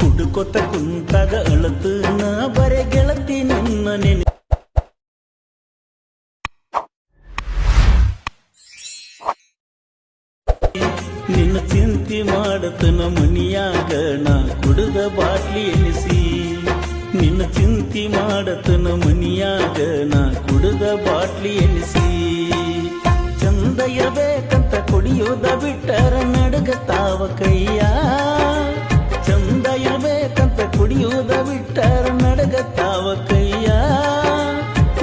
ಕುಡುಕೊತ ಕುಂತಾಗ ಅಳತು ನಾ ಬರೆ ಗೆಳತಿ ನನ್ನ ನೆನೆ ನಿನ್ನ ಚಿಂತಿ ಮಾಡತನ ಮನಿಯಾಗ ನಾ ಕುಡುದ ಬಾಟ್ಲಿ ಎನಿಸಿ. ನಿನ್ನ ಚಿಂತಿ ಮಾಡತನ ಮನಿಯಾಗ ನಾ ಕುಡುದ ಬಾಟ್ಲಿ ಎನಿಸಿ. ಚಂದ ಇರಬೇಕಂತ ಕುಡಿಯೋದ ಬಿಟ್ಟರ ನಡಗತಾವ ಕೈಯ. ಚಂದ ಕುಡಿಯೋದ ಬಿಟ್ಟರ ನಡಗತಾವ ಕೈಯ.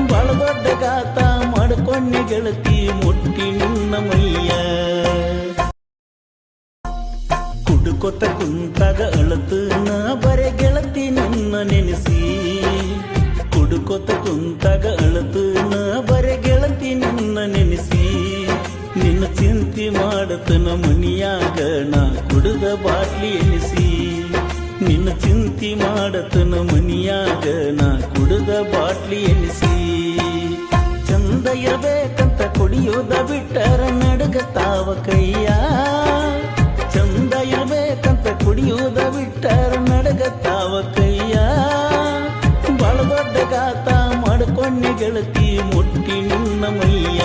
ಬಾಳ ದೊಡ್ಡ ಗಾತ ಮಾಡ್ಕೊಂಡೆ ಗೆಳತಿ ಮುಟ್ಟಿ ನಿನ್ನ ಮೈಯ. ಕುಡುಕೊತ ಕುಂತಾಗ ಅಳತು ನಾ ಬರೆ ಗೆಳತಿ ನನ್ನ ನೆನೆಸಿ. ಕುಡುಕೊತ ಕುಂತಾಗ ಅಳತು ನಾ ಬರೆ ಗೆಳತಿ ನನ್ನ ನೆನೆಸಿ. ನಿನ್ನ ಚಿಂತೆ ಮಾಡತನ ಮನಿಯಾಗ ನಾ ಕುಡುದ ಬಾಟ್ಲಿ ಎನಿಸಿ. ನಿನ್ನ ಚಿಂತೆ ಮಾಡತನ ಮನಿಯಾಗ ನಾ ಕುಡುದ ಬಾಟ್ಲಿ ಎನಿಸಿ. ಚಂದ ಇರಬೇಕಂತ ಕುಡಿಯೋದ ಬಿಟ್ಟರ ನಡಗತಾವ ಕೈಯ ನಡಗತಾವ ಕೈಯ. ಬಾಳ ಗಾತ ಮಾಡ್ಕೊಂಡಿ ಗೆಳತಿ ಮುಟ್ಟಿ ನಿನ್ನ ಮೈಯ.